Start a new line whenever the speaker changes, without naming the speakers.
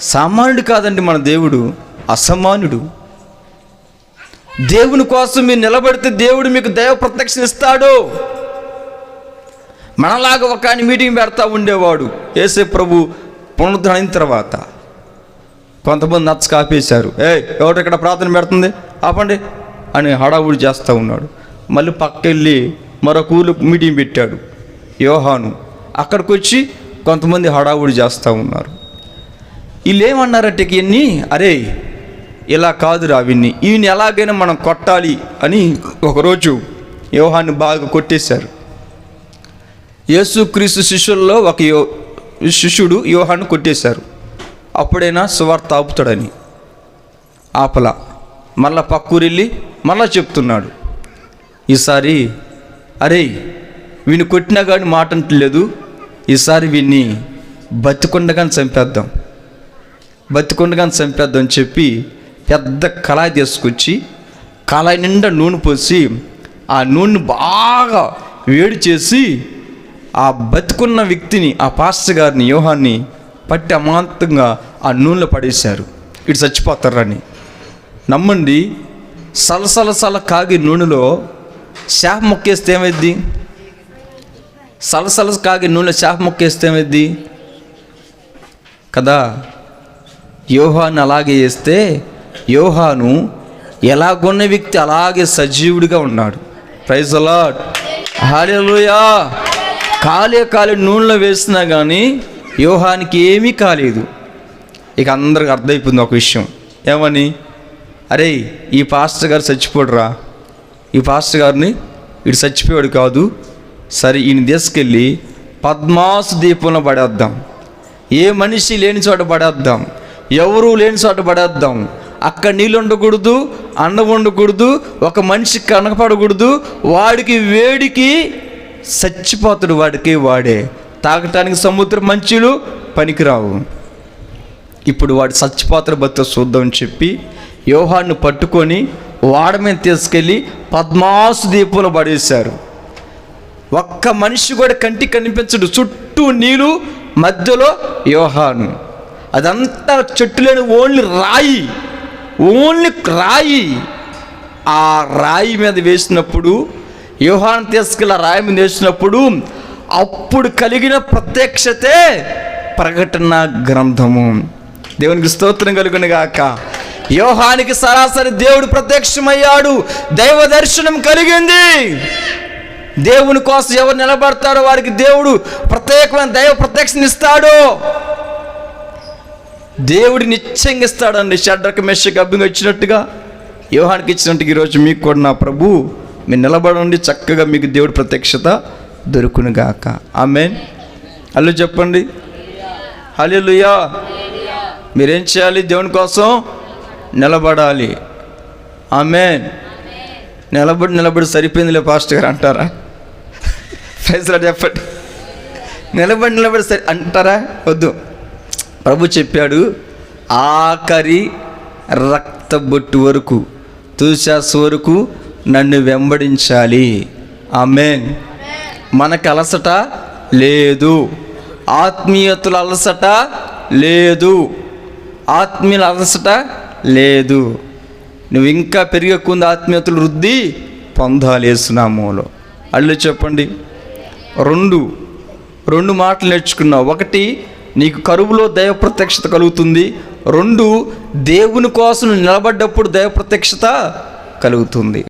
సామాన్యుడు కాదండి మన దేవుడు అసమానుడు. దేవుని కోసం మీరు నిలబడితే దేవుడు మీకు దైవ ప్రత్యక్షం ఇస్తాడు. మనలాగా ఒక ఆయన మీటింగ్ పెడతా ఉండేవాడు ఏసే ప్రభు పునరుద్ధరణ తర్వాత. కొంతమంది నచ్చ కాపేశారు. ఏ ఎవరు ఇక్కడ ప్రార్థన పెడుతుంది? ఆపండి అని హడావుడి చేస్తూ ఉన్నాడు. మళ్ళీ పక్కెళ్ళి మరొక ఊరు మీటింగ్ పెట్టాడు యోహాను. అక్కడికి వచ్చి కొంతమంది హడావుడి చేస్తూ ఉన్నారు. వీళ్ళు ఏమన్నారంటే ఇవన్నీ అరే ఇలా కాదురా విన్ని ఈయన ఎలాగైనా మనం కొట్టాలి అని ఒకరోజు యోహాన్ని బాగా కొట్టేశారు. యేసుక్రీస్తు శిష్యుల్లో ఒక యో శిష్యుడు యోహాన్ని కొట్టేశారు. అప్పుడైనా సువార్త ఆపుతాడని. ఆపల. మళ్ళా పక్కూరెళ్ళి మళ్ళా చెప్తున్నాడు. ఈసారి అరే వీని కొట్టినా కానీ మాట అంటలేదు ఈసారి వీన్ని బతికొండగానే చంపేద్దాం. బతికొండగానే చంపేద్దని చెప్పి పెద్ద కళాయి తీసుకొచ్చి కళాయి నిండా నూనె పోసి ఆ నూనె బాగా వేడి చేసి ఆ బతికున్న వ్యక్తిని ఆ పాస్టర్ గారిని యోహాన్ని పట్టి అమాంతంగా ఆ నూనెలో పడేశారు. ఇటు చచ్చిపోతారని. నమ్మండి సలసలసల కాగి నూనెలో శాప మొక్కేస్తే ఏమైద్ది? సలసల కాగి నూనెలో శాప మొక్కేస్తే ఏమైద్ది? కదా? యోహాను అలాగే చేస్తే యోహాను ఎలాగొన్న వ్యక్తి అలాగే సజీవుడిగా ఉన్నాడు. ప్రైజ్ అలాట్ హాలేలుయా కాలే కాలే నూనెలో వేసినా కానీ యోహానికి ఏమీ కాలేదు. ఇక అందరికి అర్థమైపోయింది ఒక విషయం. ఏమని? అరే ఈ పాస్టర్ గారు చచ్చిపోడురా? ఈ పాస్టర్ గారిని ఇటు చచ్చిపోయాడు కాదు. సరే ఈయన తీసుకెళ్ళి పద్మాసు దీపంలో పడేద్దాం. ఏ మనిషి లేని చోట పడేద్దాం. ఎవరూ లేని చోట పడేద్దాం. అక్కడ నీళ్ళు ఉండకూడదు అన్నం ఉండకూడదు ఒక మనిషి కనకపడకూడదు వాడికి వేడికి చచ్చిపోతాడు వాడికి వాడే. తాగటానికి సముద్ర మంచులు పనికిరావు. ఇప్పుడు వాడు చచ్చిపోతాడు బతుకు చూద్దామని చెప్పి యోహాన్ని పట్టుకొని వాడ మీద తీసుకెళ్ళి పద్మాసు దీపంలో పడేశారు. ఒక్క మనిషి కూడా కంటికి కనిపించడు చుట్టూ నీళ్ళు మధ్యలో యోహాను. అదంతా చెట్టు లేని ఓన్లీ రాయి. ఓన్లీ రాయి. ఆ రాయి మీద వేసినప్పుడు వ్యూహాన్ని తీసుకెళ్ళి రాయి మీద వేసినప్పుడు అప్పుడు కలిగిన ప్రత్యక్షతే ప్రకటన గ్రంథము. దేవునికి స్తోత్రం కలుగును గాక. యోహానికి సరాసరి దేవుడు ప్రత్యక్షమయ్యాడు. దైవ దర్శనం కలిగింది. దేవుని కోసం ఎవరు నిలబడతారో వారికి దేవుడు ప్రత్యేకమైన దైవ ప్రత్యక్షనిస్తాడు ఇస్తాడు దేవుడు నిశ్చయంగిస్తాడండి ఇస్తాడండి. షడ్రక మెషకు అభ్యంగా ఇచ్చినట్టుగా యోహానికి ఇచ్చినట్టుగా ఈరోజు మీకు కూడా నా ప్రభు మీరు నిలబడండి చక్కగా మీకు దేవుడి ప్రత్యక్షత దొరుకునుగాక ఆమెన్. హలో చెప్పండి. హలోలుయా మీరేం చేయాలి? దేవుని కోసం నిలబడాలి. ఆమెన్. నిలబడి నిలబడి సరిపోయిందిలే పాస్ట్ గారు అంటారా? ప్రైజ్లా చెప్పండి నిలబడి నిలబడి సరి అంటారా? వద్దు. ప్రభు చెప్పాడు ఆఖరి రక్తబొట్టు వరకు తుశాస్ వరకు నన్ను వెంబడించాలి. ఆమెన్. మనకు అలసట లేదు. ఆత్మీయతల అలసట లేదు. ఆత్మీయుల అలసట లేదు. నువ్వు ఇంకా పెరిగకుండా ఆత్మీయతలు వృద్ధి పొందాలి వేసునామూలో అల్లు చెప్పండి. రెండు రెండు మాటలు నేర్చుకున్నావు. ఒకటి నీకు కరువులో దైవ ప్రత్యక్షత కలుగుతుంది. రెండు దేవుని కోసం నిలబడ్డప్పుడు దైవ ప్రత్యక్షత కలుగుతుంది.